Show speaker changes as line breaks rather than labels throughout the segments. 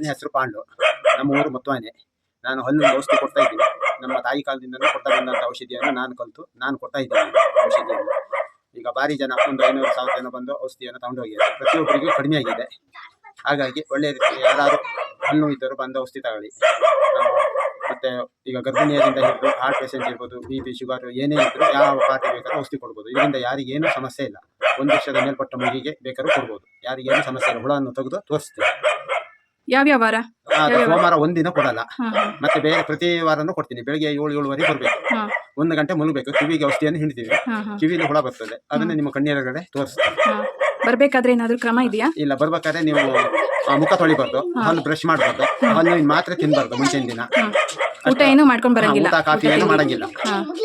ನನ್ನ ಹೆಸರು ಪಾಂಡು. ನಮ್ಮ ಊರು ಮತ್ವಾನೆ ನಾನು ಹಲ್ಲು ಔಷಧಿ ಕೊಡ್ತಾ ಇದ್ದೀನಿ. ನಮ್ಮ ತಾಯಿ ಕಾಲದಿಂದಲೂ ಕೊಡ್ತಾ ಬಂದಂಥ ಔಷಧಿಯನ್ನು ನಾನು ಕಲಿತು, ನಾನು ಕೊಡ್ತಾ ಇದ್ದೀನಿ ಔಷಧಿಯನ್ನು. ಈಗ ಭಾರಿ ಜನ ಒಂದು ಐನೂರು ಸಾವಿರ ಜನ ಬಂದು ಔಷಧಿಯನ್ನು ತಗೊಂಡು ಹೋಗಿದ್ದಾರೆ. ಪ್ರತಿಯೊಬ್ಬರಿಗೂ ಕಡಿಮೆ ಆಗಿದೆ. ಹಾಗಾಗಿ ಒಳ್ಳೆಯ ರೀತಿ ಯಾರಾದರೂ ಹಣ್ಣು ಇದ್ದರು ಬಂದು ಔಷಧಿ ತಗೊಳ್ಳಿ. ಮತ್ತೆ ಈಗ ಗರ್ಭಿಣಿಯರಿಂದ ಹಿಡಿದು ಹಾರ್ಟ್ ಪೇಷಂಟ್ ಇರ್ಬೋದು ಬಿ ಪಿ ಶುಗರ್ ಏನೇ ಇದ್ದರೂ ಯಾವ ಪಾರ್ಟಿ ಬೇಕಾದ್ರೂ ಔಷಧಿ ಕೊಡ್ಬೋದು. ಇದರಿಂದ ಯಾರಿಗೇನು ಸಮಸ್ಯೆ ಇಲ್ಲ. ಒಂದು ವರ್ಷದ ಮೇಲ್ಪಟ್ಟ ಮಗಿಗೆ ಬೇಕಾದ್ರೂ ಕೊಡ್ಬೋದು. ಯಾರಿಗೇನು ಸಮಸ್ಯೆ ಇಲ್ಲ. ಹುಳವನ್ನು ತೆಗೆದು ತೋರಿಸ್ತೀವಿ.
ಯಾವ್ಯಾವ ವಾರ
ಸೋಮವಾರ ಒಂದಿನ ಕೊಡಲ್ಲ. ಮತ್ತೆ ಬೇರೆ ಪ್ರತಿ ವಾರನೂ ಕೊಡ್ತೀನಿ. ಬೆಳಿಗ್ಗೆ ಏಳು ಏಳುವರೆಗೆ ಬರಬೇಕು
ಹಾ,
ಒಂದು ಗಂಟೆ ಮುಳುಗಬೇಕು. ಕಿವಿಗೆ ಔಷಧಿಯನ್ನು ಹಿಂಡ್ತೀವಿ.
ಹಾ, ಹಾ,
ಕಿವಿಲಿ ಹುಳ ಬರ್ತದೆ. ಅದನ್ನ ನಿಮ್ಮ ಕಣ್ಣೀರಗಡೆ ತೋರಿಸ್ತೀನಿ.
ಹಾ. ಬರ್ಬೇಕಾದ್ರೆ ಏನಾದ್ರೂ ಕ್ರಮ ಇದೆಯಾ?
ಇಲ್ಲ ಬರ್ಬೇಕಾದ್ರೆ ನೀವು ಆ, ಮುಖ ತೊಳಿಬಾರ್ದು. ಹಲ್ಲು ಬ್ರಷ್ ಮಾಡಬಾರ್ದು. ಹಲ್ಲು ಮಾತ್ರ ತಿನ್ಬಾರ್ದು ಮುಂಚಿನ ದಿನ.
ಊಟ ಏನು ಮಾಡ್ಕೊಂಡ್
ಹಾ,
ಬರಂಗಿಲ್ಲ.
ಊಟ ಕಾಫಿ ಏನು ಮಾಡಂಗಿಲ್ಲ.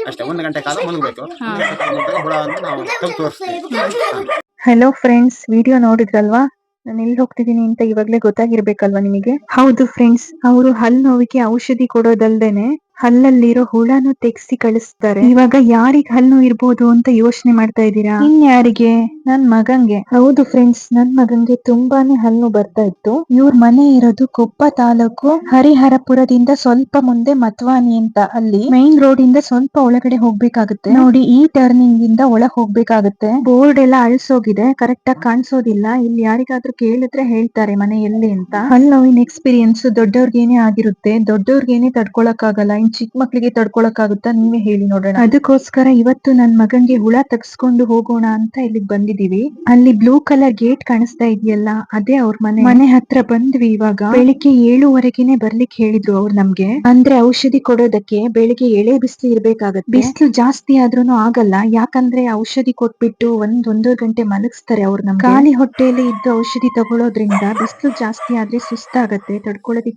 ಅಷ್ಟೇ ಒಂದು ಗಂಟೆ ಕಾಲ ಮುಳುಗಬೇಕು. ಹುಳ ಅಂತ ಹುಳವನ್ನು ನಾವು ತೆಗೆದು ತೋರಿಸ್ತೀವಿ.
ಹಲೋ ಫ್ರೆಂಡ್ಸ್ ವಿಡಿಯೋ ನೋಡಿದ್ರಲ್ವಾ? ನಾನು ಎಲ್ಲಿ ಹೋಗ್ತಿದ್ದೀನಿ ಅಂತ ಇವಾಗ್ಲೇ ಗೊತ್ತಾಗಿರ್ಬೇಕಲ್ವಾ ನಿಮಗೆ? ಹೌದು ಫ್ರೆಂಡ್ಸ್ ಅವರು ಹಲ್ಲು ನೋವಿಗೆ ಔಷಧಿ ಕೊಡೋದಲ್ದೇನೆ ಹಲ್ಲಲ್ಲಿರೋ ಹುಳನು ತೆಗ್ಸಿ ಕಳಿಸ್ತಾರೆ. ಇವಾಗ ಯಾರಿಗ್ ಹಲ್ಲು ಇರ್ಬೋದು ಅಂತ ಯೋಚನೆ ಮಾಡ್ತಾ ಇದ್ದೀರಾ? ಇನ್ಯಾರಿಗೆ? ನನ್ ಮಗಂಗೆ. ಹೌದು ಫ್ರೆಂಡ್ಸ್ ನನ್ ಮಗಂಗೆ ತುಂಬಾನೇ ಹಲ್ಲು ಬರ್ತಾ ಇತ್ತು. ಇವ್ರ ಮನೆ ಇರೋದು ಕೊಪ್ಪ ತಾಲೂಕು ಹರಿಹರಪುರದಿಂದ ಸ್ವಲ್ಪ ಮುಂದೆ ಮತ್ವಾನಿ ಅಂತ. ಅಲ್ಲಿ ಮೈನ್ ರೋಡ್ ಇಂದ ಸ್ವಲ್ಪ ಒಳಗಡೆ ಹೋಗ್ಬೇಕಾಗುತ್ತೆ. ನೋಡಿ, ಈ ಟರ್ನಿಂಗ್ ಇಂದ ಒಳಗ್ ಹೋಗ್ಬೇಕಾಗುತ್ತೆ. ಬೋರ್ಡ್ ಎಲ್ಲ ಅಳ್ಸೋಗಿದೆ. ಕರೆಕ್ಟ್ ಆಗಿ ಕಾಣಿಸೋದಿಲ್ಲ. ಇಲ್ಲಿ ಯಾರಿಗಾದ್ರೂ ಕೇಳಿದ್ರೆ ಹೇಳ್ತಾರೆ ಮನೆ ಎಲ್ಲಿ ಅಂತ. ಹಲ್ ನೋವಿನ ಎಕ್ಸ್ಪೀರಿಯನ್ಸ್ ದೊಡ್ಡವ್ರಿಗೇನೆ ಆಗಿರುತ್ತೆ. ದೊಡ್ಡವ್ರಿಗೇನೆ ತಡ್ಕೊಳಕ್ ಆಗಲ್ಲ ಇನ್ ಚಿಕ್ಕ ಮಕ್ಳಿಗೆ ತಡ್ಕೊಳಕ್ ಆಗುತ್ತಾ ನೀವೇ ಹೇಳಿ ನೋಡೋಣ. ಅದಕ್ಕೋಸ್ಕರ ಇವತ್ತು ನನ್ ಮಗನ್ಗೆ ಹುಳ ತಗ್ಸ್ಕೊಂಡು ಹೋಗೋಣ ಅಂತ ಇಲ್ಲಿಗೆ ಬಂದಿದೀವಿ. ಅಲ್ಲಿ ಬ್ಲೂ ಕಲರ್ ಗೇಟ್ ಕಾಣಿಸ್ತಾ ಇದೆಯಲ್ಲ, ಅದೇ ಅವ್ರ ಮನೆ. ಮನೆ ಹತ್ರ ಬಂದ್ವಿ ಇವಾಗ. ಬೆಳಿಗ್ಗೆ ಏಳುವರೆಗೆನೆ ಬರ್ಲಿಕ್ಕೆ ಹೇಳಿದ್ರು ಅವ್ರು ನಮ್ಗೆ. ಅಂದ್ರೆ ಔಷಧಿ ಕೊಡೋದಕ್ಕೆ ಬೆಳಿಗ್ಗೆ ಎಳೆ ಬಿಸಿಲು ಇರ್ಬೇಕಾಗತ್ತೆ. ಬಿಸಿಲು ಜಾಸ್ತಿ ಆದ್ರೂ ಆಗಲ್ಲ, ಯಾಕಂದ್ರೆ ಔಷಧಿ ಕೊಟ್ಬಿಟ್ಟು ಒಂದ್ ಒಂದೂವರೆ ಗಂಟೆ ಮಲಗಿಸ್ತಾರೆ ಅವ್ರು ನಮ್ಗೆ. ಖಾಲಿ ಹೊಟ್ಟೆಯಲ್ಲಿ ಇದ್ದು ಔಷಧಿ ತಗೊಳ್ಳೋದ್ರಿಂದ ಬಿಸಿಲು ಜಾಸ್ತಿ ಆದ್ರೆ ಸುಸ್ತಾಗತ್ತೆ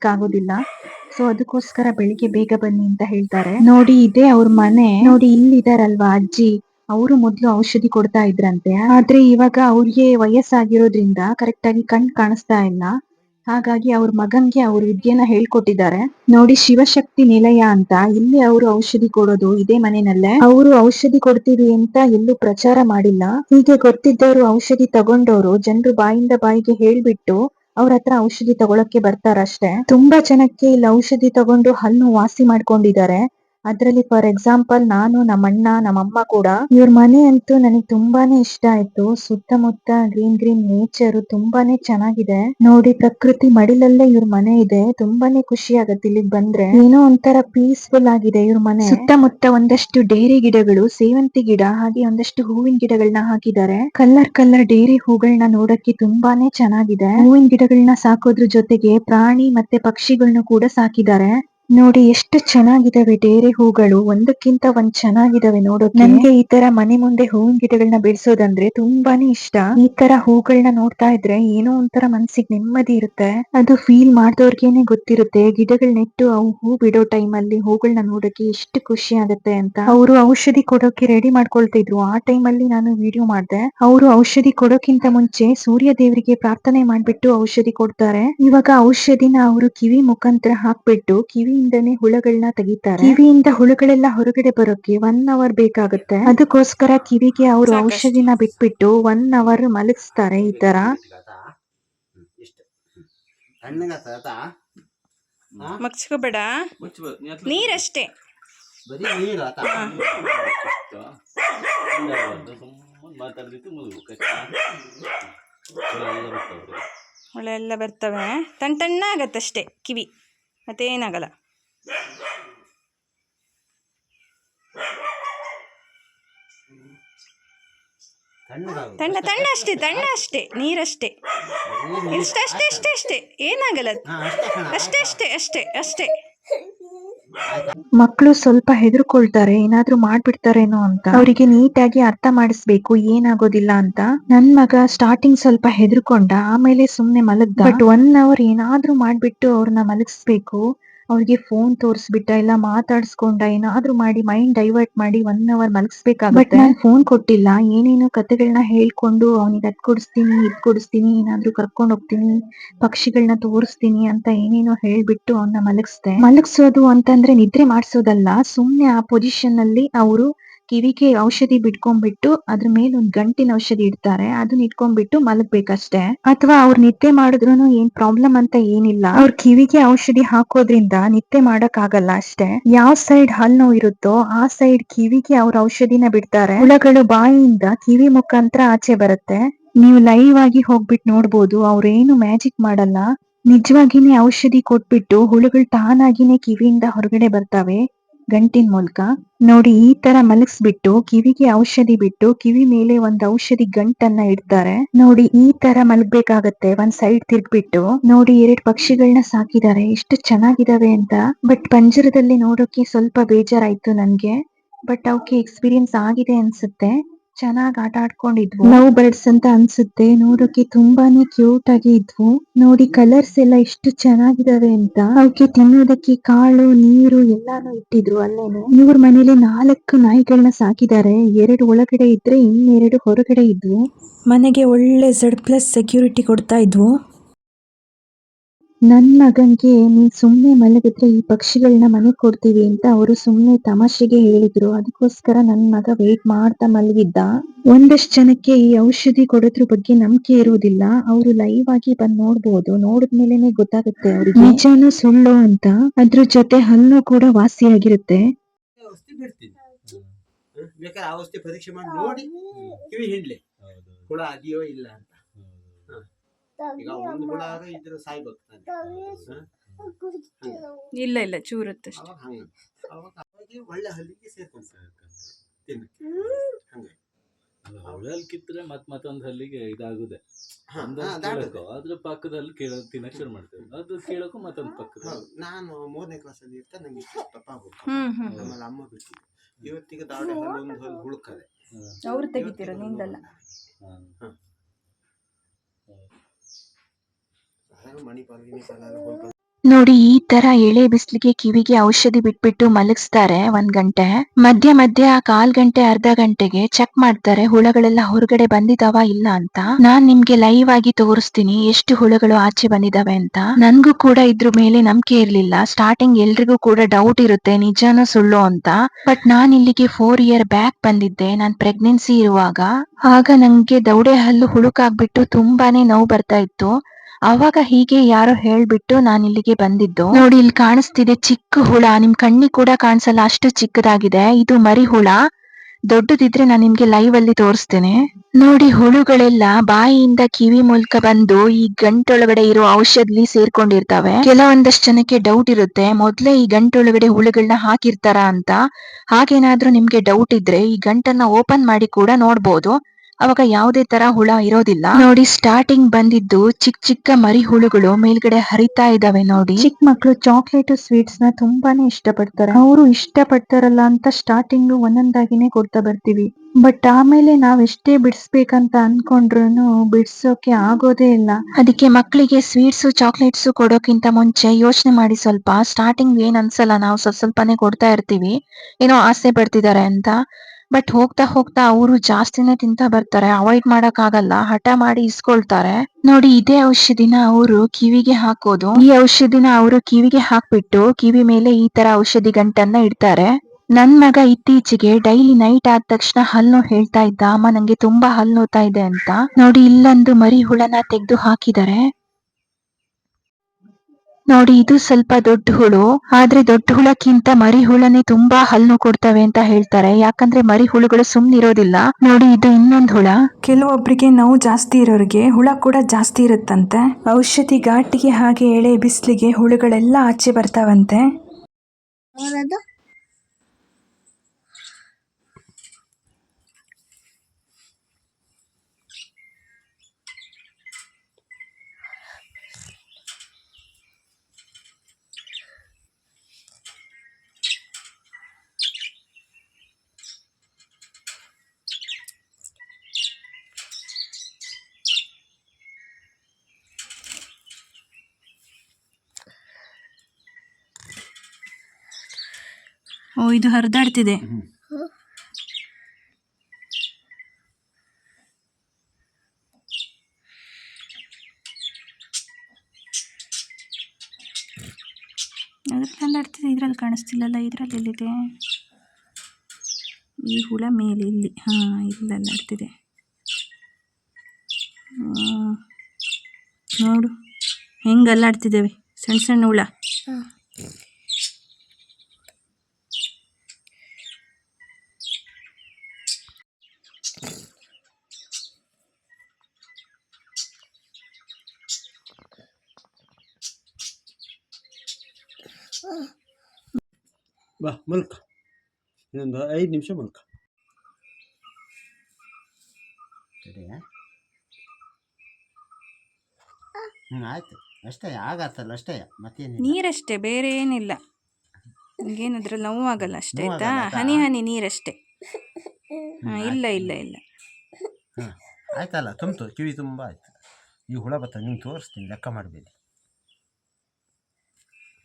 ಆಗೋದಿಲ್ಲ ಸೊ ಅದಕ್ಕೋಸ್ಕರ ಬೆಳಿಗ್ಗೆ ಬೇಗ ಬನ್ನಿ ಅಂತ ಹೇಳ್ತಾರೆ. ನೋಡಿ ಇದೆ ಅವ್ರ ಮನೆ. ನೋಡಿ ಇಲ್ಲಿದಾರಲ್ವಾ ಅಜ್ಜಿ? ಅವರು ಮೊದ್ಲು ಔಷಧಿ ಕೊಡ್ತಾ ಇದ್ರಂತೆ. ಆದ್ರೆ ಇವಾಗ ಅವ್ರಿಗೆ ವಯಸ್ಸಾಗಿರೋದ್ರಿಂದ ಕರೆಕ್ಟ್ ಆಗಿ ಕಣ್ ಕಾಣಿಸ್ತಾ ಇಲ್ಲ. ಹಾಗಾಗಿ ಅವ್ರ ಮಗನ್ಗೆ ಅವ್ರ ವಿದ್ಯೆನ ಹೇಳ್ಕೊಟ್ಟಿದ್ದಾರೆ. ನೋಡಿ ಶಿವಶಕ್ತಿ ನಿಲಯ ಅಂತ. ಇಲ್ಲಿ ಅವರು ಔಷಧಿ ಕೊಡೋದು ಇದೇ ಮನೆಯಲ್ಲೇ ಅವರು ಔಷಧಿ ಕೊಡ್ತೀವಿ ಅಂತ ಎಲ್ಲೂ ಪ್ರಚಾರ ಮಾಡಿಲ್ಲ. ಹೀಗೆ ಗೊತ್ತಿದ್ದವರು ಔಷಧಿ ತಗೊಂಡವರು ಜನರು ಬಾಯಿಂದ ಬಾಯಿಗೆ ಹೇಳ್ಬಿಟ್ಟು ಅವ್ರ ಹತ್ರ ಔಷಧಿ ತಗೊಳಕ್ಕೆ ಬರ್ತಾರಷ್ಟೇ. ತುಂಬಾ ಜನಕ್ಕೆ ಇಲ್ಲಿ ಔಷಧಿ ತಗೊಂಡು ಹಲ್ಲು ವಾಸಿ ಮಾಡ್ಕೊಂಡಿದ್ದಾರೆ. ಅದ್ರಲ್ಲಿ ಫಾರ್ ಎಕ್ಸಾಂಪಲ್ ನಾನು ನಮ್ಮಣ್ಣ, ನಮ್ಮಮ್ಮ ಕೂಡ ಇವ್ರ ಮನೆ ಅಂತೂ ನನಗೆ ತುಂಬಾನೇ ಇಷ್ಟ ಆಯ್ತು. ಸುತ್ತಮುತ್ತ ಗ್ರೀನ್ ಗ್ರೀನ್ ನೇಚರ್ ತುಂಬಾನೇ ಚೆನ್ನಾಗಿದೆ. ನೋಡಿ ಪ್ರಕೃತಿ ಮಡಿಲಲ್ಲೇ ಇವ್ರ ಮನೆ ಇದೆ. ತುಂಬಾನೇ ಖುಷಿ ಆಗತ್ತೆ ಇಲ್ಲಿಗೆ ಬಂದ್ರೆ. ಏನೋ ಒಂಥರ ಪೀಸ್ಫುಲ್ ಆಗಿದೆ ಇವ್ರ ಮನೆ. ಸುತ್ತಮುತ್ತ ಒಂದಷ್ಟು ಡೇರಿ ಗಿಡಗಳು, ಸೇವಂತಿ ಗಿಡ, ಹಾಗೆ ಒಂದಷ್ಟು ಹೂವಿನ ಗಿಡಗಳನ್ನ ಹಾಕಿದ್ದಾರೆ ಕಲರ್ ಕಲರ್ ಡೇರಿ ಹೂಗಳನ್ನ ನೋಡಕ್ಕೆ ತುಂಬಾನೇ ಚೆನ್ನಾಗಿದೆ. ಹೂವಿನ ಗಿಡಗಳನ್ನ ಸಾಕೋದ್ರ ಜೊತೆಗೆ ಪ್ರಾಣಿ ಮತ್ತೆ ಪಕ್ಷಿಗಳನ್ನು ಕೂಡ ಸಾಕಿದ್ದಾರೆ ನೋಡಿ ಎಷ್ಟು ಚೆನ್ನಾಗಿದಾವೆ ಡೇರೆ ಹೂಗಳು. ಒಂದಕ್ಕಿಂತ ಒಂದ್ ಚೆನ್ನಾಗಿದಾವೆ ನೋಡೋಕೆ. ನನ್ಗೆ ಈ ತರ ಮನೆ ಮುಂದೆ ಹೂವಿನ ಗಿಡಗಳನ್ನ ಬೆಳೆಸೋದಂದ್ರೆ ತುಂಬಾನೇ ಇಷ್ಟ. ಈ ತರ ಹೂಗಳನ್ನ ನೋಡ್ತಾ ಇದ್ರೆ ಏನೋ ಒಂಥರ ಮನ್ಸಿಗೆ ನೆಮ್ಮದಿ ಇರುತ್ತೆ. ಅದು ಫೀಲ್ ಮಾಡ್ದವ್ರಿಗೇನೆ ಗೊತ್ತಿರುತ್ತೆ. ಗಿಡಗಳ್ ನೆಟ್ಟು ಅವು ಹೂ ಬಿಡೋ ಟೈಮ್ ಅಲ್ಲಿ ಹೂಗಳನ್ನ ನೋಡೋಕೆ ಎಷ್ಟು ಖುಷಿ ಆಗುತ್ತೆ ಅಂತ. ಅವರು ಔಷಧಿ ಕೊಡೋಕೆ ರೆಡಿ ಮಾಡ್ಕೊಳ್ತಿದ್ರು ಆ ಟೈಮ್ ಅಲ್ಲಿ ನಾನು ವಿಡಿಯೋ ಮಾಡ್ದೆ. ಅವರು ಔಷಧಿ ಕೊಡೋಕ್ಕಿಂತ ಮುಂಚೆ ಸೂರ್ಯ ದೇವರಿಗೆ ಪ್ರಾರ್ಥನೆ ಮಾಡ್ಬಿಟ್ಟು ಔಷಧಿ ಕೊಡ್ತಾರೆ. ಇವಾಗ ಔಷಧಿನ ಅವರು ಕಿವಿ ಮುಖಾಂತರ ಹಾಕ್ಬಿಟ್ಟು ಕಿವಿಯಿಂದನೇ ಹುಳಗಳನ್ನ ತೆಗಿತಾರೆ. ಕಿವಿಯಿಂದ ಹುಳುಗಳೆಲ್ಲ ಹೊರಗಡೆ ಬರೋಕೆ ಒನ್ ಅವರ್ ಬೇಕಾಗುತ್ತೆ. ಅದಕ್ಕೋಸ್ಕರ ಕಿವಿಗೆ ಅವರು. ಔಷಧಿನ ಬಿಟ್ಬಿಟ್ಟು ಒನ್ ಅವರ್ ಮಲಗಿಸ್ತಾರೆ ಈ ತರ
ಮಗ್ಸ್ಕೋಬೇಡ ನೀರಷ್ಟೇ.
ಬರೀ ನೀರು ಆತ.
ಮಾತಾಡ್ದಿತ್ತು ಮುಗಿಬೇಕು
ಹುಳ ಎಲ್ಲ ಬರ್ತವೆ. ತಣ್ಣ ತಣ್ಣ ಆಗತ್ತಷ್ಟೇ ಕಿವಿ. ಮತ್ತೇನಾಗಲ್ಲ. ತಣ್ಣ ತಣ್ಣ ಅಷ್ಟೇ ತಣ್ಣ ಅಷ್ಟೇ ನೀರಷ್ಟೇ. ಇಷ್ಟ ಅಷ್ಟೇ ಅಷ್ಟೇ ಅಷ್ಟೇ. ಏನಾಗಲ್ಲ ಅಷ್ಟೇ ಅಷ್ಟೇ ಅಷ್ಟೇ ಅಷ್ಟೇ
ಮಕ್ಕಳು ಸ್ವಲ್ಪ ಹೆದರ್ಕೊಳ್ತಾರೆ ಏನಾದ್ರೂ ಮಾಡ್ಬಿಡ್ತಾರೇನೋ ಅಂತ. ಅವರಿಗೆ ನೀಟಾಗಿ ಅರ್ಥ ಮಾಡಿಸ್ಬೇಕು ಏನಾಗೋದಿಲ್ಲ ಅಂತ. ನನ್ ಮಗ ಸ್ಟಾರ್ಟಿಂಗ್ ಸ್ವಲ್ಪ ಹೆದರ್ಕೊಂಡ ಆಮೇಲೆ ಸುಮ್ನೆ ಮಲಗ್ದ. ಬಟ್ ಒನ್ ಅವರ್ ಏನಾದ್ರೂ ಮಾಡ್ಬಿಟ್ಟು ಅವ್ರನ್ನ ಮಲಗಿಸ್ಬೇಕು. ಅವ್ರಿಗೆ ಫೋನ್ ತೋರಿಸ್ಬಿಟ್ಟ ಇಲ್ಲ ಮಾತಾಡ್ಸ್ಕೊಂಡ ಏನಾದ್ರೂ ಮಾಡಿ ಮೈಂಡ್ ಡೈವರ್ಟ್ ಮಾಡಿ ಒನ್ ಅವರ್ ಮಲಗಿಸ್ಬೇಕಾಗುತ್ತೆ. ಫೋನ್ ಕೊಟ್ಟಿಲ್ಲ. ಏನೇನು ಕತೆಗಳನ್ನ ಹೇಳ್ಕೊಂಡು ಅವನಿಗೆ ಅದ್ ಕೊಡಿಸ್ತೀನಿ, ಇದ್ ಕೊಡಿಸ್ತೀನಿ, ಏನಾದ್ರೂ ಕರ್ಕೊಂಡು ಹೋಗ್ತೀನಿ ಪಕ್ಷಿಗಳನ್ನ ತೋರಿಸ್ತೀನಿ ಅಂತ ಏನೇನೋ ಹೇಳ್ಬಿಟ್ಟು ಅವನ್ನ ಮಲಗಿಸ್ದೆ. ಮಲಗಿಸೋದು ಅಂತಂದ್ರೆ ನಿದ್ರೆ ಮಾಡ್ಸೋದಲ್ಲ. ಸುಮ್ನೆ ಆ ಪೊಸಿಷನ್ ಅಲ್ಲಿ ಅವರು
ಕಿವಿಗೆ ಔಷಧಿ ಬಿಟ್ಕೊಂಡ್ಬಿಟ್ಟು ಅದ್ರ ಮೇಲೆ ಒಂದ್ ಗಂಟಿನ ಔಷಧಿ ಇಡ್ತಾರೆ. ಅದನ್ನ ಇಟ್ಕೊಂಡ್ಬಿಟ್ಟು ಮಲಗ್ಬೇಕಷ್ಟೇ. ಅಥವಾ ಅವ್ರು ನಿದ್ದೆ ಮಾಡಿದ್ರು ಏನ್ ಪ್ರಾಬ್ಲಮ್ ಅಂತ ಏನಿಲ್ಲ. ಅವ್ರ ಕಿವಿಗೆ ಔಷಧಿ ಹಾಕೋದ್ರಿಂದ ನಿದ್ದೆ ಮಾಡಕ್ ಆಗಲ್ಲ ಅಷ್ಟೇ. ಯಾವ ಸೈಡ್ ಹಲ್ ನೋವು ಇರುತ್ತೋ ಆ ಸೈಡ್ ಕಿವಿಗೆ ಅವ್ರ ಔಷಧಿನ ಬಿಡ್ತಾರೆ. ಹುಳಗಳು ಬಾಯಿಯಿಂದ ಕಿವಿ ಮುಖಾಂತರ ಆಚೆ ಬರುತ್ತೆ. ನೀವು ಲೈವ್ ಆಗಿ ಹೋಗ್ಬಿಟ್ಟು ನೋಡ್ಬೋದು, ಅವ್ರೇನು ಮ್ಯಾಜಿಕ್ ಮಾಡಲ್ಲ. ನಿಜವಾಗಿನೇ ಔಷಧಿ ಕೊಟ್ಬಿಟ್ಟು ಹುಳುಗಳು ತಾನಾಗಿನೇ ಕಿವಿಯಿಂದ ಹೊರಗಡೆ ಬರ್ತವೆ. ಗಂಟಿನ ಮೂಲಕ ನೋಡಿ ಈ ತರ ಮಲಗಿಸ್ಬಿಟ್ಟು, ಕಿವಿಗೆ ಔಷಧಿ ಬಿಟ್ಟು, ಕಿವಿ ಮೇಲೆ ಒಂದ್ ಔಷಧಿ ಗಂಟನ್ನ ಇಡ್ತಾರೆ. ನೋಡಿ ಈ ತರ ಮಲಗ್ಬೇಕಾಗತ್ತೆ. ಒಂದ್ ಸೈಡ್ ತಿರ್ಗ್ಬಿಟ್ಟು ನೋಡಿ ಎರಡ್ ಪಕ್ಷಿಗಳನ್ನ ಸಾಕಿದ್ದಾರೆ. ಎಷ್ಟು ಚೆನ್ನಾಗಿದಾವೆ ಅಂತ. ಬಟ್ ಪಂಜರದಲ್ಲಿ ನೋಡೋಕೆ ಸ್ವಲ್ಪ ಬೇಜಾರಾಯ್ತು ನನ್ಗೆ. ಬಟ್ ಅವಕ್ಕೆ ಎಕ್ಸ್ಪೀರಿಯನ್ಸ್ ಆಗಿದೆ ಅನ್ಸುತ್ತೆ. ಚೆನ್ನಾಗ್ ಆಟ ಆಡ್ಕೊಂಡಿದ್ವು. ಲವ್ ಬರ್ಡ್ಸ್ ಅಂತ ಅನ್ಸುತ್ತೆ. ನೋಡೋಕೆ ತುಂಬಾನೇ ಕ್ಯೂಟ್ ಆಗಿ ಇದ್ವು. ನೋಡಿ ಕಲರ್ಸ್ ಎಲ್ಲ ಎಷ್ಟು ಚೆನ್ನಾಗಿದಾವೆ ಅಂತ. ಅವಕ್ಕೆ ತಿನ್ನೋದಕ್ಕೆ ಕಾಳು, ನೀರು ಎಲ್ಲಾನು ಇಟ್ಟಿದ್ರು ಅಲ್ಲೇನೆ. ಇವ್ರ ಮನೇಲಿ ನಾಲ್ಕು ನಾಯಿಗಳನ್ನ ಸಾಕಿದ್ದಾರೆ. ಎರಡು ಒಳಗಡೆ ಇದ್ರೆ ಇನ್ನೆರಡು ಹೊರಗಡೆ ಇದ್ವು.
ಮನೆಗೆ ಒಳ್ಳೆ ಝಡ್ ಪ್ಲಸ್ ಸೆಕ್ಯೂರಿಟಿ ಕೊಡ್ತಾ ಇದ್ವು.
ನನ್ ಮಗನ್ಗೆ ನೀನ್ ಸುಮ್ನೆ ಮಲಗಿದ್ರೆ ಈ ಪಕ್ಷಿಗಳನ್ನ ಮನೆ ಕೊಡ್ತೀವಿ ಅಂತ ಅವರು ಸುಮ್ನೆ ತಮಾಷೆಗೆ ಹೇಳಿದ್ರು. ಅದಕ್ಕೋಸ್ಕರ ನನ್ ಮಗ ವೇಟ್ ಮಾಡ್ತಾ ಮಲಗಿದ್ದ. ಒಂದಷ್ಟು ಜನಕ್ಕೆ ಈ ಔಷಧಿ ಕೊಡೋದ್ರ ಬಗ್ಗೆ ನಂಬಿಕೆ ಇರುವುದಿಲ್ಲ ಅವರು ಲೈವ್ ಆಗಿ ಬಂದ್ ನೋಡ್ಬೋದು. ನೋಡಿದ್ಮೇಲೆನೆ ಗೊತ್ತಾಗುತ್ತೆ ಅವ್ರಿಗೆ. ನಿಜಾನು ಸುಳ್ಳು ಅಂತ. ಅದ್ರ ಜೊತೆ ಹಲ್ಲು ಕೂಡ ವಾಸಿಯಾಗಿರುತ್ತೆ.
ಆಗಿರುತ್ತೆ ಬೇಕಾದ್ರೆ ಆ ಔಷಧಿ ಪರೀಕ್ಷೆ ಮಾಡಿ ನೋಡಿ. ಕಿವಿ ಹಿಂಡ್ಲಿ. ಹುಳ ಆಗಿಯೋ ಇಲ್ಲ ಅಂತ. ಈಗ ಒಂದು ಹುಳ ಆದ್ರೆ ಇದ್ರೆ ಸಾಯ್ಬೇಕು?
ಇಲ್ಲ ಇಲ್ಲ ಚೂರುತ್ತೆ
ಅವಾಗ ಹಂಗ. ಅವಾಗ ಅವಾಗ ಒಳ್ಳೆ ಹಲ್ಲಿಗೆ ಸೇರ್ಕೊಂತಾರೆ ತಿನ್ನಕ್ಕೆ. ಹಂಗೆ.
ಅವಳಲ್ಲಿ ಕಿತ್ತರೆ ಮತ್ ಮತ್ತೊಂದ್ ಹಲ್ಲಿಗೆ ಇದಾಗುದೆ ಅದ್ರ ಪಕ್ಕದಲ್ಲಿ ಕೇಳ ತಿನ್ನಕ್ ಶುರು ಮಾಡ್ತೇವೆ. ಅದು ಕೇಳಕ್ಕೂ ಮತ್ತೊಂದ್
ಪಕ್ಕದ ನಾನು ಮೂರನೇ ಕ್ಲಾಸಲ್ಲಿ ಇರ್ತಾ ನಂಗೆ
ಹ್ಮ್ ಹ್ಮ್
ಆಮೇಲೆ ಅಮ್ಮ ಬಿಟ್ಟಿದ್ದು. ಇವತ್ತಿಗೆ ಹಲ್ಲು ಒಂದು ಹುಳುಕದೆ.
ಅವ್ರು ತೆಗಿತೀರ ನಿಂದಲ್ಲ
ಮಣಿಪಾಲ್ ಗಿಣಿಪಾಲ್ ಎಲ್ಲ ಹೋಗಿ
ನೋಡಿ, ಈ ತರ ಎಳೆ ಬಿಸಿಲಿಗೆ ಕಿವಿಗೆ ಔಷಧಿ ಬಿಟ್ಬಿಟ್ಟು ಮಲಗಿಸ್ತಾರೆ ಒಂದ್ ಗಂಟೆ. ಮಧ್ಯ ಮಧ್ಯ ಕಾಲ್ ಗಂಟೆ, ಅರ್ಧ ಗಂಟೆಗೆ ಚೆಕ್ ಮಾಡ್ತಾರೆ, ಹುಳಗಳೆಲ್ಲ ಹೊರಗಡೆ ಬಂದಿದಾವ ಇಲ್ಲ ಅಂತ. ನಾನ್ ನಿಮ್ಗೆ ಲೈವ್ ಆಗಿ ತೋರಿಸ್ತೀನಿ, ಎಷ್ಟು ಹುಳುಗಳು ಆಚೆ ಬಂದಿದಾವೆ ಅಂತ. ನನ್ಗೂ ಕೂಡ ಇದ್ರ ಮೇಲೆ ನಂಬಿಕೆ ಇರ್ಲಿಲ್ಲ. ಸ್ಟಾರ್ಟಿಂಗ್ ಎಲ್ರಿಗೂ ಕೂಡ ಡೌಟ್ ಇರುತ್ತೆ, ನಿಜಾನು ಸುಳ್ಳು ಅಂತ. ಬಟ್ ನಾನ್ ಇಲ್ಲಿಗೆ ಫೋರ್ ಇಯರ್ ಬ್ಯಾಕ್ ಬಂದಿದ್ದೆ, ನಾನ್ ಪ್ರೆಗ್ನೆನ್ಸಿ ಇರುವಾಗ. ಆಗ ನಂಗೆ ದೌಡೆ ಹಲ್ಲು ಹುಳುಕಾಗ್ಬಿಟ್ಟು ತುಂಬಾನೇ ನೋವು ಬರ್ತಾ ಇತ್ತು. ಅವಾಗ ಹೀಗೆ ಯಾರೋ ಹೇಳ್ಬಿಟ್ಟು ನಾನು ಇಲ್ಲಿಗೆ ಬಂದಿದ್ದು. ನೋಡಿ, ಇಲ್ಲಿ ಕಾಣಿಸ್ತಿದೆ ಚಿಕ್ಕ ಹುಳ. ನಿಮ್ ಕಣ್ಣಿ ಕೂಡ ಕಾಣಿಸಲ್ಲ, ಅಷ್ಟು ಚಿಕ್ಕದಾಗಿದೆ. ಇದು ಮರಿ ಹುಳ. ದೊಡ್ಡದಿದ್ರೆ ನಾನು ನಿಮ್ಗೆ ಲೈವ್ ಅಲ್ಲಿ ತೋರಿಸ್ತೇನೆ. ನೋಡಿ, ಹುಳುಗಳೆಲ್ಲ ಬಾಯಿಯಿಂದ ಕಿವಿ ಮೂಲಕ ಬಂದು ಈ ಗಂಟೊಳಗಡೆ ಇರೋ ಔಷಧಿ ಸೇರ್ಕೊಂಡಿರ್ತವೆ. ಕೆಲವೊಂದಷ್ಟು ಜನಕ್ಕೆ ಡೌಟ್ ಇರುತ್ತೆ. ಮೊದ್ಲೇ ಈ ಗಂಟೊಳಗಡೆ ಹುಳುಗಳನ್ನ ಹಾಕಿರ್ತಾರ ಅಂತ. ಹಾಗೇನಾದ್ರೂ ನಿಮ್ಗೆ ಡೌಟ್ ಇದ್ರೆ ಈ ಗಂಟನ್ನ ಓಪನ್ ಮಾಡಿ ಕೂಡ ನೋಡ್ಬೋದು. ಅವಾಗ ಯಾವುದೇ ತರ ಹುಳ ಇರೋದಿಲ್ಲ. ನೋಡಿ ಸ್ಟಾರ್ಟಿಂಗ್ ಬಂದಿದ್ದು ಚಿಕ್ಕ ಚಿಕ್ಕ ಮರಿ ಹುಳುಗಳು ಮೇಲ್ಗಡೆ ಹರಿತಾ ಇದಾವೆ ನೋಡಿ. ಚಿಕ್ಕ ಮಕ್ಕಳು ಚಾಕ್ಲೇಟ್ ಸ್ವೀಟ್ಸ್ನ ತುಂಬಾನೇ ಇಷ್ಟಪಡ್ತಾರೆ. ಅವರು ಇಷ್ಟಪಡ್ತಾರಲ್ಲ ಅಂತ ಸ್ಟಾರ್ಟಿಂಗ್ ಒಂದೊಂದಾಗಿನೇ ಕೊಡ್ತಾ ಬರ್ತೀವಿ. ಬಟ್ ಆಮೇಲೆ ನಾವ್ ಎಷ್ಟೇ ಬಿಡಿಸ್ಬೇಕಂತ ಅನ್ಕೊಂಡ್ರು ಬಿಡ್ಸೋಕೆ ಆಗೋದೇ ಇಲ್ಲ. ಅದಕ್ಕೆ ಮಕ್ಕಳಿಗೆ ಸ್ವೀಟ್ಸ್ ಚಾಕ್ಲೇಟ್ಸ್ ಕೊಡೋಕ್ಕಿಂತ ಮುಂಚೆ ಯೋಚನೆ ಮಾಡಿ ಸ್ವಲ್ಪ ಸ್ಟಾರ್ಟಿಂಗ್ ಏನ್ ಅನ್ಸಲ್ಲ. ನಾವು ಸ್ವಲ್ಪ ಸ್ವಲ್ಪನೇ ಕೊಡ್ತಾ ಇರ್ತೀವಿ. ಏನೋ ಆಸೆ ಪಡ್ತಿದ್ದಾರೆ ಅಂತ. ಬಟ್ ಹೋಗ್ತಾ ಹೋಗ್ತಾ ಅವರು ಜಾಸ್ತಿನೇ ತಿಂತಾ ಬರ್ತಾರೆ. ಅವಾಯ್ಡ್ ಮಾಡಕ್ ಆಗಲ್ಲ. ಹಠ ಮಾಡಿ ಇಸ್ಕೊಳ್ತಾರೆ. ನೋಡಿ, ಇದೇ ಔಷಧಿನ ಅವರು ಕಿವಿಗೆ ಹಾಕೋದು. ಈ ಔಷಧಿನ ಅವರು ಕಿವಿಗೆ ಹಾಕ್ಬಿಟ್ಟು ಕಿವಿ ಮೇಲೆ ಈ ತರ ಔಷಧಿ ಗಂಟನ್ನ ಇಡ್ತಾರೆ. ನನ್ ಮಗ ಇತ್ತೀಚೆಗೆ ಡೈಲಿ ನೈಟ್ ಆದ ತಕ್ಷಣ ಹಲ್ಲು ಹೇಳ್ತಾ ಇದ್ದ. ಅಮ್ಮ, ನಂಗೆ ತುಂಬಾ ಹಲ್ಲು ನೋತಾ ಇದೆ ಅಂತ. ನೋಡಿ, ಇಲ್ಲೊಂದು ಮರಿ ಹುಳನ ತೆಗೆದು ಹಾಕಿದ್ದಾರೆ. ನೋಡಿ ಇದು ಸ್ವಲ್ಪ ದೊಡ್ಡ ಹುಳು. ಆದ್ರೆ ದೊಡ್ಡ ಹುಳಕ್ಕಿಂತ ಮರಿ ಹುಳನೇ ತುಂಬಾ ಹಲ್ಲು ಕೊಡ್ತವೆ ಅಂತ ಹೇಳ್ತಾರೆ. ಯಾಕಂದ್ರೆ ಮರಿ ಹುಳುಗಳು ಸುಮ್ನಿರೋದಿಲ್ಲ ನೋಡಿ ಇದು ಇನ್ನೊಂದ್ ಹುಳ.
ಕೆಲವೊಬ್ರಿಗೆ ನೋವು ಜಾಸ್ತಿ ಇರೋರಿಗೆ ಹುಳ ಕೂಡ ಜಾಸ್ತಿ ಇರುತ್ತಂತೆ. ಔಷಧಿ ಘಾಟಿಗೆ ಹಾಗೆ ಎಳೆ ಬಿಸಿಲಿಗೆ ಹುಳುಗಳೆಲ್ಲ ಆಚೆ ಬರ್ತಾವಂತೆ. ಇದು ಹರಿದಾಡ್ತಿದೆ. ಅದ್ರಲ್ಲಿ ಆಡ್ತಿದೆ, ಇದ್ರಲ್ಲಿ ಕಾಣಿಸ್ತಿಲ್ಲಲ್ಲ, ಇದ್ರಲ್ಲಿ ಎಲ್ಲಿದೆ?
ಈ ಹುಳ ಮೇಲೆ ಇಲ್ಲಿ. ಹಾಂ ಇಲ್ಲ ಅಲ್ಲಾಡ್ತಿದೆ ನೋಡು, ಹೆಂಗೆ ಅಲ್ಲಾಡ್ತಿದ್ದೇವೆ, ಸಣ್ಣ ಸಣ್ಣ ಹುಳ.
ಬಾ ಮಲ್ಕ. ಇನ್ನೊಂದು ಐದು ನಿಮಿಷ ಮಲ್ಕ. ಹ್ಞೂ ಆಯ್ತು. ಅಷ್ಟೇ ಆಗತ್ತಲ್ಲ ಅಷ್ಟೇ. ಮತ್ತೇನು
ನೀರಷ್ಟೇ ಬೇರೆ ಏನಿಲ್ಲ. ಏನು ನೋವು ನೋವಾಗಲ್ಲ ಅಷ್ಟೇ ಆಯ್ತಾ? ಹನಿ ಹನಿ ನೀರಷ್ಟೇ. ಹಾಂ ಇಲ್ಲ ಇಲ್ಲ ಇಲ್ಲ.
ಹಾಂ ಆಯ್ತಲ್ಲ ತುಂಬಿತು ಕಿವಿ ತುಂಬ ಆಯ್ತು. ಈ ಹುಳ ಬತ್ತ ನಿಮ್ಗೆ ತೋರಿಸ್ತೀನಿ ಲೆಕ್ಕ ಮಾಡಬೇಡಿ.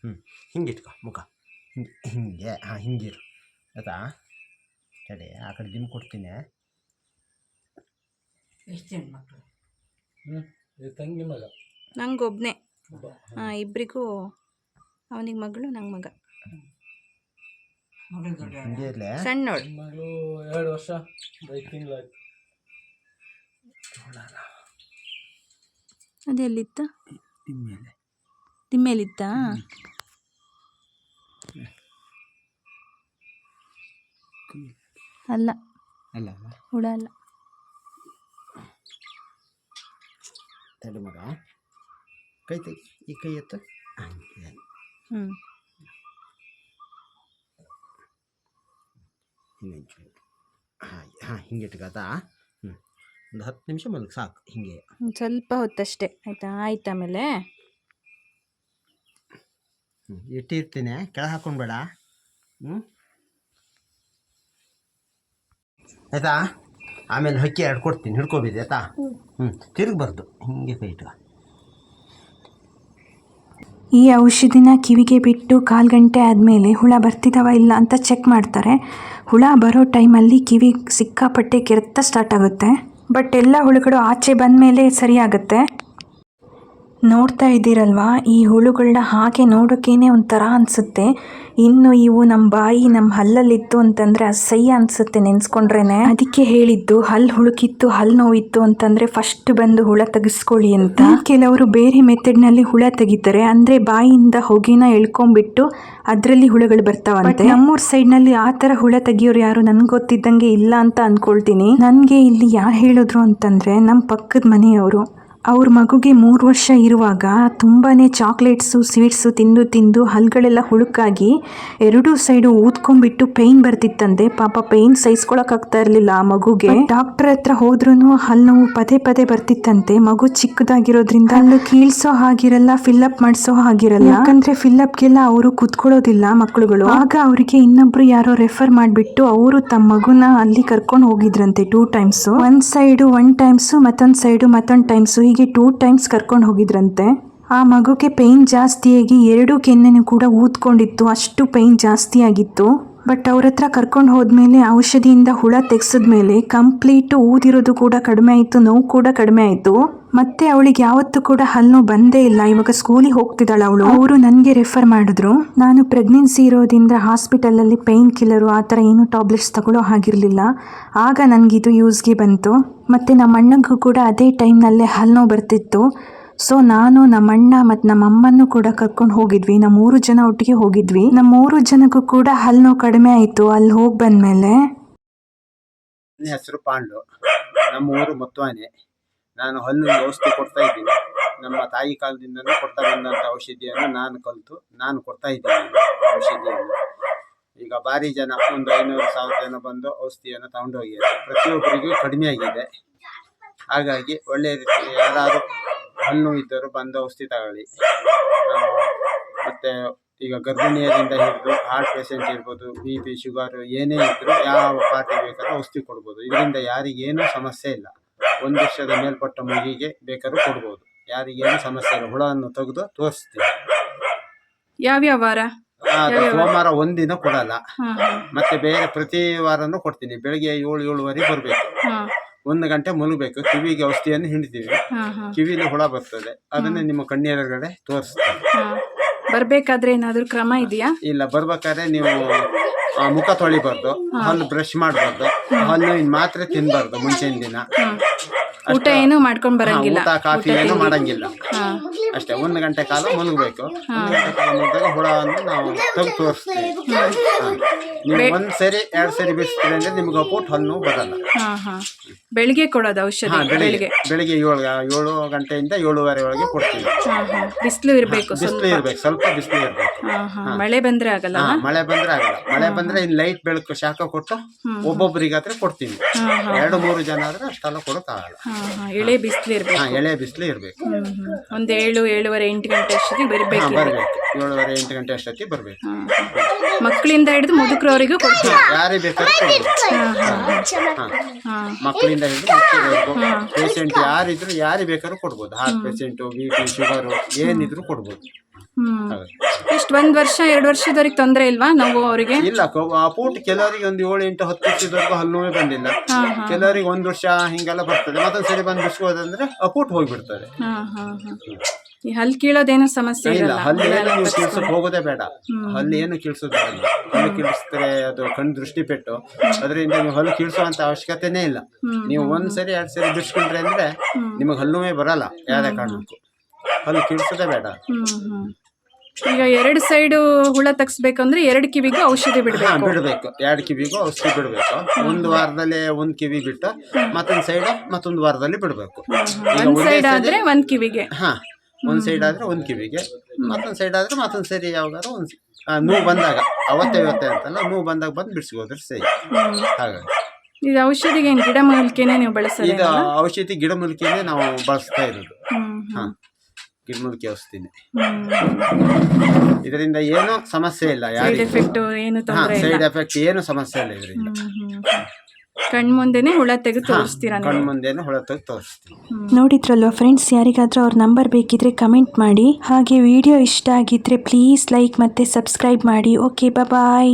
ಹ್ಞೂ ಹಿಂಗೆ ಇಟ್ಕೊ ಮುಖ. ಹಿಂಗೆ ಹಿಂಗೆ ಹಾಂ ಹಿಂಗಿರು. ಆಯ್ತಾ? ಸರಿ ಆ ಕಡೆ ಜಿಮ್ ಕೊಡ್ತೀನಿ.
ಹ್ಞೂ ತಂಗಿ ಮಗ.
ನಂಗೊಬ್ಬನೇ ಹಾಂ ಇಬ್ಬರಿಗೂ ಅವನಿಗೆ ಮಗಳು ನಂಗೆ ಮಗ.
ಹಿಂಗೆ ಇರಲಿ?
ಸಣ್ಣೋಳು
ಮಗಳು ಎರಡು ವರ್ಷ ಐದು ತಿಂಗಳಾಯ್ತು.
ಅದೆಲ್ಲಿತ್ತ
ತಿಮ್ಮೇಲೆ
ತಿಮ್ಮೇಲಿತ್ತಾ ಅಲ್ಲ.
ಅಲ್ಲ
ಹುಳ ಅಲ್ಲ.
ತಡಿ ಮಗ. ಕೈ ತೆಗಿ ಈ ಕೈ ಎತ್ತ. ಹಂಗೆ.
ಹ್ಞೂ
ಹಾಂ ಹಾಂ ಹಿಂಗೆ ಇಟ್ಕೊತಾ ಹ್ಞೂ ಒಂದು ಹತ್ತು ನಿಮಿಷ ಮಲ್ಕ ಸಾಕು ಹಿಂಗೆ.
ಸ್ವಲ್ಪ ಹೊತ್ತಷ್ಟೇ ಆಯ್ತಾ? ಆಯ್ತು ಆಮೇಲೆ.
ಹ್ಞೂ ಇಟ್ಟಿರ್ತೀನಿ ಕೆಳ ಹಾಕೊಂಡ್ಬೇಡ ಹ್ಞೂ ಆಯ್ತಾ? ಆಮೇಲೆ ಹಕ್ಕಿ ಎರಡು ಕೊಡ್ತೀನಿ ಹಿಡ್ಕೊಬಿದ್ದೆ ಆಯ್ತಾ? ಹ್ಞೂ ತಿರುಗಬಾರ್ದು ಹಿಂಗೆ ಕೈ ಇಟ್ಕೊ.
ಈ ಔಷಧಿನ ಕಿವಿಗೆ ಬಿಟ್ಟು ಕಾಲು ಗಂಟೆ ಆದಮೇಲೆ ಹುಳ ಬರ್ತಿದ್ದಾವ ಇಲ್ಲ ಅಂತ ಚೆಕ್ ಮಾಡ್ತಾರೆ. ಹುಳ ಬರೋ ಟೈಮಲ್ಲಿ ಕಿವಿ ಸಿಕ್ಕಾಪಟ್ಟೆ ಕೆರೆತ ಸ್ಟಾರ್ಟ್ ಆಗುತ್ತೆ. ಬಟ್ ಎಲ್ಲ ಹುಳುಗಳು ಆಚೆ ಬಂದಮೇಲೆ ಸರಿಯಾಗುತ್ತೆ ನೋಡ್ತಾ ಇದ್ದೀರಲ್ವಾ? ಈ ಹುಳುಗಳನ್ನ ಹಾಗೆ ನೋಡೋಕ್ಕೇನೆ ಒಂಥರ ಅನಿಸುತ್ತೆ. ಇನ್ನು ಇವು ನಮ್ಮ ಬಾಯಿ ನಮ್ಮ ಹಲ್ಲಲ್ಲಿತ್ತು ಅಂತಂದರೆ ಅಸಹ್ಯ ಅನಿಸುತ್ತೆ ನೆನೆಸ್ಕೊಂಡ್ರೇ ಅದಕ್ಕೆ ಹೇಳಿದ್ದು ಹಲ್ಲು ಹುಳುಕಿತ್ತು ಹಲ್ಲು ನೋವಿತ್ತು ಅಂತಂದರೆ ಫಸ್ಟ್ ಬಂದು ಹುಳ ತೆಗೆಸ್ಕೊಳ್ಳಿ ಅಂತ. ಕೆಲವರು ಬೇರೆ ಮೆಥಡ್ನಲ್ಲಿ ಹುಳ ತೆಗಿತಾರೆ. ಅಂದರೆ ಬಾಯಿಯಿಂದ ಹೊಗೆನ ಎಳ್ಕೊಂಡ್ಬಿಟ್ಟು ಅದರಲ್ಲಿ ಹುಳುಗಳು ಬರ್ತಾವಂತೆ. ನಮ್ಮೂರ್ ಸೈಡ್ನಲ್ಲಿ ಆ ಥರ ಹುಳ ತೆಗಿಯೋರು ಯಾರು ನನ್ಗೆ ಗೊತ್ತಿದ್ದಂಗೆ ಇಲ್ಲ ಅಂತ ಅಂದ್ಕೊಳ್ತೀನಿ ನನಗೆ ಇಲ್ಲಿ ಯಾರು ಹೇಳಿದ್ರು ಅಂತಂದರೆ ನಮ್ಮ ಪಕ್ಕದ ಮನೆಯವರು. ಅವ್ರ ಮಗುಗೆ ಮೂರು ವರ್ಷ ಇರುವಾಗ ತುಂಬಾ ಚಾಕ್ಲೇಟ್ಸು ಸ್ವೀಟ್ಸು ತಿಂದು ತಿಂದು ಹಲ್ಗಳೆಲ್ಲ ಹುಳುಕಾಗಿ ಎರಡೂ ಸೈಡು ಊದ್ಕೊಂಡ್ಬಿಟ್ಟು ಪೇಯ್ನ್ ಬರ್ತಿತ್ತಂತೆ. ಪಾಪ ಪೇಯ್ನ್ ಸಹಿಸ್ಕೊಳಕ್ಕಾಗ್ತಾ ಇರಲಿಲ್ಲ ಆ ಮಗುಗೆ. ಡಾಕ್ಟರ್ ಹತ್ರ ಹೋದ್ರೂ ಹಲ್ಲು ನೋವು ಪದೇ ಪದೇ ಬರ್ತಿತ್ತಂತೆ. ಮಗು ಚಿಕ್ಕದಾಗಿರೋದ್ರಿಂದ ಅಲ್ಲಿ ಕೀಳ್ಸೋ ಹಾಗಿರಲ್ಲ ಫಿಲ್ಅಪ್ ಮಾಡಿಸೋ ಹಾಗಿರಲ್ಲ. ಯಾಕಂದ್ರೆ ಫಿಲ್ಅಪ್ಗೆಲ್ಲ ಅವರು ಕುತ್ಕೊಳ್ಳೋದಿಲ್ಲ ಮಕ್ಕಳುಗಳು. ಆಗ ಅವರಿಗೆ ಇನ್ನೊಬ್ರು ಯಾರೋ ರೆಫರ್ ಮಾಡಿಬಿಟ್ಟು ಅವರು ತಮ್ಮ ಮಗುನ ಅಲ್ಲಿ ಕರ್ಕೊಂಡು ಹೋಗಿದ್ರಂತೆ ಟೂ ಟೈಮ್ಸ್ ಒಂದ್ ಸೈಡು ಒನ್ ಟೈಮ್ಸು ಮತ್ತೊಂದ್ ಸೈಡು ಮತ್ತೊಂದ್ ಟೈಮ್ಸು ಹೀಗೆ ಟೂ ಟೈಮ್ಸ್ ಕರ್ಕೊಂಡು ಹೋಗಿದ್ರಂತೆ. ಆ ಮಗುಗೆ ಪೇಯ್ನ್ ಜಾಸ್ತಿಯಾಗಿ ಎರಡು ಕೆನ್ನೆನು ಕೂಡ ಊದ್ಕೊಂಡಿತ್ತು. ಅಷ್ಟು ಪೇಯ್ನ್ ಜಾಸ್ತಿ ಆಗಿತ್ತು ಬಟ್ ಅವ್ರ ಹತ್ರ ಕರ್ಕೊಂಡು ಹೋದ್ಮೇಲೆ ಔಷಧಿಯಿಂದ ಹುಳ ತೆಗ್ಸಿದ್ಮೇಲೆ ಕಂಪ್ಲೀಟು ಊದಿರೋದು ಕೂಡ ಕಡಿಮೆ ಆಯಿತು, ನೋವು ಕೂಡ ಕಡಿಮೆ ಆಯಿತು. ಮತ್ತೆ ಅವಳಿಗೆ ಯಾವತ್ತೂ ಕೂಡ ಹಲ್ಲು ಬಂದೇ ಇಲ್ಲ. ಇವಾಗ ಸ್ಕೂಲಿಗೆ ಹೋಗ್ತಿದ್ದಾಳೆ ಅವಳು. ಅವರು ನನಗೆ ರೆಫರ್ ಮಾಡಿದ್ರು. ನಾನು ಪ್ರೆಗ್ನೆನ್ಸಿ ಇರೋದ್ರಿಂದ ಹಾಸ್ಪಿಟಲಲ್ಲಿ ಪೇಯ್ನ್ ಕಿಲ್ಲರು ಆ ಥರ ಏನು ಟ್ಯಾಬ್ಲೆಟ್ಸ್ ತಗೊಳ್ಳೋ ಹಾಗಿರಲಿಲ್ಲ. ಆಗ ನನಗಿದು ಯೂಸ್ಗೆ ಬಂತು. ಮತ್ತು ನಮ್ಮ ಅಣ್ಣಂಗೂ ಕೂಡ ಅದೇ ಟೈಮ್ನಲ್ಲೇ ಹಲ್ಲು ಬರ್ತಿತ್ತು. ಸೊ ನಾನು ನಮ್ಮಣ್ಣ ಮತ್ತು ನಮ್ಮ ಅಮ್ಮನೂ ಕೂಡ ಕರ್ಕೊಂಡು ಹೋಗಿದ್ವಿ. ನಮ್ಮ ಮೂರು ಜನ ಒಟ್ಟಿಗೆ ಹೋಗಿದ್ವಿ. ನಮ್ಮ ಮೂರು ಜನಕ್ಕೂ ಕೂಡ ಹಲ್ಲು ಕಡಿಮೆ ಆಯಿತು. ಅಲ್ಲಿ ಹೋಗಿ ಬಂದಮೇಲೆ
ಹೆಸರು ಪಾಂಡು. ನಮ್ಮ ಊರು ಮೊತ್ವಾನೆ ನಾನು ಹಲ್ಲು ಔಷಧಿ ಕೊಡ್ತಾ ಇದ್ದೀನಿ. ನಮ್ಮ ತಾಯಿ ಕಾಲದಿಂದನೂ ಕೊಡ್ತಾ ಬಂದಂಥ ಔಷಧಿಯನ್ನು ನಾನು ಕಲಿತು ನಾನು ಕೊಡ್ತಾ ಇದ್ದೀನಿ ಔಷಧಿಯನ್ನು. ಈಗ ಭಾರಿ ಜನ ಒಂದು ಐನೂರು ಸಾವಿರ ಜನ ಬಂದು ಔಷಧಿಯನ್ನು ತಗೊಂಡು ಹೋಗಿದ್ದಾರೆ. ಪ್ರತಿಯೊಬ್ಬರಿಗೂ ಕಡಿಮೆ ಆಗಿದೆ. ಹಾಗಾಗಿ ಒಳ್ಳೆಯ ರೀತಿ ಯಾರಾದರೂ ಹಣ್ಣು ಇದ್ದರು ಬಂದು ಔಷಧಿ ತಗೊಳ್ಳಿ. ಮತ್ತು ಮತ್ತೆ ಈಗ ಗರ್ಭಿಣಿಯರಿಂದ ಹಿಡಿದು ಹಾರ್ಟ್ ಪೇಷಂಟ್ ಇರ್ಬೋದು ಬಿ ಪಿ ಶುಗರು ಏನೇ ಇದ್ದರೂ ಯಾವ ಪಾರ್ಟಿ ಬೇಕಾದ್ರೂ ಔಷಧಿ ಕೊಡ್ಬೋದು. ಇದರಿಂದ ಯಾರಿಗೇನೂ ಸಮಸ್ಯೆ ಇಲ್ಲ. ಒಂದು ವರ್ಷದ ಮೇಲ್ಪಟ್ಟ ಮಗುವಿಗೆ ಬೇಕಾದ್ರೂ ಕೊಡ್ಬೋದು. ಯಾರಿಗೇನು ಸಮಸ್ಯೆ ಇಲ್ಲ ಹುಳವನ್ನು ತೆಗೆದು ತೋರಿಸ್ತೀವಿ
ಯಾವ್ಯಾವ ವಾರ?
ಆ, ಅದು ಸೋಮವಾರ ಒಂದಿನ ಕೊಡಲ್ಲ.
ಹಾಂ
ಮತ್ತೆ ಬೇರೆ ಪ್ರತಿ ವಾರನೂ ಕೊಡ್ತೀನಿ. ಬೆಳಿಗ್ಗೆ ಏಳು ಏಳುವರೆ ಬರಬೇಕು.
ಹಾಂ.
ಒಂದು ಗಂಟೆ ಮುಳುಗಬೇಕು. ಕಿವಿಗೆ ಔಷಧಿಯನ್ನು ಹಿಂಡ್ತೀವಿ.
ಹಾಂ ಹಾಂ.
ಕಿವಿಲಿ ಹುಳ ಬರ್ತದೆ. ಅದನ್ನ ನಿಮ್ಮ ಕಣ್ಣೆರಗಡೆ ತೋರಿಸ್ತೀವಿ
ಹಾಂ. ಬರ್ಬೇಕಾದ್ರೆ ಏನಾದ್ರೂ ಕ್ರಮ ಇದೆಯಾ?
ಇಲ್ಲ ಬರ್ಬೇಕಾದ್ರೆ ನೀವು ಆ, ಮುಖ ತೊಳಿಬಾರ್ದು. ಹಲ್ಲು ಬ್ರಷ್ ಮಾಡಬಾರ್ದು. ಹಲ್ಲು ಮಾತ್ರೆ ತಿನ್ಬಾರ್ದು ಮುಂಚಿನ ದಿನ.
ಊಟ ಏನು ಮಾಡ್ಕೊಂಡ್
ಹಾ,
ಬರಂಗಿಲ್ಲ
ಊಟ ಕಾಫಿ ಏನು ಮಾಡಂಗಿಲ್ಲ
ಹಾ
ಅಷ್ಟೇ ಒಂದು ಗಂಟೆ ಕಾಲ ಮುಳುಗಬೇಕು ಒಂದು ಗಂಟೆ ಕಾಲ ಮುಗಿದಾಗ ಹುಳವನ್ನು ನಾವು ತೆಗೆದು ತೋರಿಸ್ತೀವಿ. ನೀವು ಒಂದ್ ಸರಿ ಎರಡ್ ಸರಿ ಬಿಡಿಸ್ತೀರಿ ಅಂದ್ರೆ ನಿಮ್ಗೆ ಅಪೋಟ್ ಹಣ್ಣು ಬರಲ್ಲ.
ಹಾ ಹಾ. ಬೆಳಿಗ್ಗೆ ಕೊಡೋದು
ಹಾ
ಔಷಧಿ
ಬೆಳಿಗ್ಗೆ. ಬೆಳಿಗ್ಗೆ ಏಳು ಏಳು ಗಂಟೆಯಿಂದ ಏಳುವರೆ ಒಳಗೆ ಕೊಡ್ತೀವಿ.
ಹಾ ಹಾ. ಬಿಸಿಲು ಇರಬೇಕು
ಬಿಸಿಲು ಇರಬೇಕು ಸ್ವಲ್ಪ ಬಿಸಿಲು ಇರಬೇಕು.
ಹಾ ಹಾ. ಮಳೆ ಬಂದ್ರೆ ಆಗಲ್ಲ?
ಹಾ ಮಳೆ ಬಂದ್ರೆ ಆಗಲ್ಲ. ಮಳೆ ಬಂದ್ರೆ ಇನ್ ಲೈಟ್ ಬೆಳಕು ಶಾಖ ಕೊಟ್ಟು ಒಬ್ಬೊಬ್ಬರಿಗಾದ್ರೆ ಕೊಡ್ತೀನಿ. ಎರಡು ಮೂರು ಜನ ಆದ್ರೆ ಅಷ್ಟೆಲ್ಲ ಕೊಡೋಕ್ಕಾಗಲ್ಲ.
ಹಾ ಹಾ. ಎಳೆ ಬಿಸಿಲು ಇರಬೇಕು.
ಹಾ ಎಳೆ ಬಿಸಿಲು ಇರಬೇಕು.
ಹ್ಮ್ ಹ್ಮ್. ಒಂದ್ ಏಳು ಏಳುವರೆ ಎಂಟು ಗಂಟೆ ಅಷ್ಟೊತ್ತಿಗೆ ಬರಬೇಕು
ಬರ್ಬೇಕು. ಏಳುವರೆ ಎಂಟು ಗಂಟೆ ಅಷ್ಟೊತ್ತಿಗೆ ಬರ್ಬೇಕು.
ಮಕ್ಕಳಿಂದ ಹಿಡಿದು ಮುದುಕರವರಿಗೂ ಕೊಡ್ತೀವಿ.
ಯಾರೇ ಬೇಕಾದ್ರೂ ಕೊಡ್ಬೋದು. ಹಾ
ಹಾ.
ಮಕ್ಕಳಿಂದ ಹಿಡಿದು ಮಕ್ಕಳಿವರೆಗೂ ಪೇಷಂಟ್ ಯಾರಿದ್ರು ಯಾರಿಗೆ ಬೇಕಾದ್ರೂ ಕೊಡ್ಬೋದು. Heart patient B P sugar ಏನಿದ್ರು ಕೊಡ್ಬೋದು.
ಹ್ಮ್. ಎಷ್ಟು ಒಂದ್ ವರ್ಷ ಎರಡು ವರ್ಷದವರೆಗೆ ತೊಂದ್ರೆ ಇಲ್ವಾ ನಾವು ಅವರಿಗೆ?
ಇಲ್ಲ ಅಪೂಟ್ ಕೆಲವರಿಗೆ ಒಂದು ಏಳು ಎಂಟು ಹತ್ತು ವರ್ಷದವರೆಗೂ ಹಲ್ಲು ನೋವೇ ಬಂದಿಲ್ಲ. ಕೆಲವರಿಗೆ ಒಂದ್ ವರ್ಷ ಹಿಂಗೆಲ್ಲ ಬರ್ತದೆ. ಮತ್ತೊಂದ್ ಸರಿ ಬಂದು ಬಿಸ್ಕೋದಂದ್ರೆ ಅಪೂಟ್ ಹೋಗ್ಬಿಡ್ತದೆ
ಹಾ ಹಾ ಹಾ. ಈ ಹಲ್ ಕೀಳೋದೇನು ಸಮಸ್ಯೆ
ಇಲ್ಲ
ಇರಲ್ಲ.
ಹಲ್ಲು ಏನು ನೀವು ಕಿಳ್ಸಕ್ ಹೋಗೋದೇ ಬೇಡ. ಹಲ್ಲು ಏನು ಕೀಳ್ಸೋದೇ ಬೇಡ. ಹಲ್ಲು ಕಿಳಿಸಿದ್ರೆ ಅದು ಕಣ್ಣು ದೃಷ್ಟಿ ಪೆಟ್ಟು ಅದರಿಂದ ನೀವು ಹಲ್ಲು ಕಿಳಿಸುವಂತ ಅವಶ್ಯಕತೆನೇ ಇಲ್ಲ. ನೀವು ಒಂದ್ ಸರಿ ಎರಡ್ ಸರಿ ಬಿಡ್ಸ್ಕೊಂಡ್ರೆ ಅಂದ್ರೆ ನಿಮಗೆ ಹಲ್ಲುವೆ ಬರಲ್ಲ. ಯಾವ್ದೇ ಕಾರಣಕ್ಕೂ. ಹಲ್ಲು ಕೀಳ್ಸೋದೇ ಬೇಡ.
ಹ್ಮ್ ಹ್ಮ್. ಈಗ ಎರಡು ಸೈಡ್ ಹುಳ ತಗ್ಸ್ಬೇಕಂದ್ರೆ ಎರಡು ಕಿವಿಗೂ ಔಷಧಿ
ಬಿಡಬೇಕು.
ಬಿಡಬೇಕು
ಬಿಡ್ಬೇಕು. ಎರಡು ಕಿವಿಗೂ ಔಷಧಿ ಬಿಡಬೇಕು. ಒಂದು ವಾರದಲ್ಲಿ ಒಂದ್ ಕಿವಿ ಬಿಟ್ಟು ಮತ್ತೊಂದು ಸೈಡ್ ಮತ್ತೊಂದು ವಾರದಲ್ಲಿ ಬಿಡಬೇಕು.
ಒಂದ್ ಸೈಡ್ ಆದ್ರೆ ಒಂದ್ ಕಿವಿಗೆ.
ಹಾ ಒಂದ್ ಸೈಡ್ ಆದ್ರೆ ಒಂದ್ ಕಿವಿಗೆ ಮತ್ತೊಂದ್ ಸೈಡ್ ಆದ್ರೆ ಮತ್ತೊಂದ್ ಸರಿ ಯಾವಾಗಾರ ಒಂದ್ ನೋವು ಬಂದಾಗ ಅವತ್ತೇ ಇವತ್ತೇ ಅಂತಲ್ಲ ನೋವು ಬಂದಾಗ ಬಂದು ಬಿಡಿಸ್ಕೋದ್ರೆ ಸರಿ. ಹಾಗಾಗಿ.
ಇದು ಔಷಧಿಗೆ ಏನ್ ಗಿಡ ಮೂಲಿಕೆನೆ ನೀವು ಬಳಸೋದು
ಇದು ಔಷಧಿ ಗಿಡ ಗಿಡಮೂಲಿಕೆನೇ ನಾವು ಬಳಸ್ತಾ ಇರೋದು.
ಹ್ಮ್.
ಹಾ. ಗಿಡಮೂಲಿಕೆ ಔಷಧಿನೆ ಇದರಿಂದ ಏನು ಸಮಸ್ಯೆ ಇಲ್ಲ
ಸೈಡ್
ಯಾರಿಗೂ.
ಎಫೆಕ್ಟ್ ಏನು
ಹಾ
ಇಲ್ಲ.
ಸೈಡ್ ಎಫೆಕ್ಟ್ ಏನು ಸಮಸ್ಯೆ ಇಲ್ಲ ಇದರಿಂದ.
ಹುಳ ತೆಗೆದು ತೋರಿಸ್ತೀರಾ ನೀವು?
ತೋರಿಸ್ತೀವಿ
ನೋಡಿದ್ರಲ್ವ ಫ್ರೆಂಡ್ಸ್ ಯಾರಿಗಾದ್ರೂ ಅವ್ರ ನಂಬರ್ ಬೇಕಿದ್ರೆ ಕಮೆಂಟ್ ಮಾಡಿ. ಹಾಗೆ ವಿಡಿಯೋ ಇಷ್ಟ ಆಗಿದ್ರೆ ಪ್ಲೀಸ್ ಲೈಕ್ ಮತ್ತೆ ಸಬ್ಸ್ಕ್ರೈಬ್ ಮಾಡಿ. Okay bye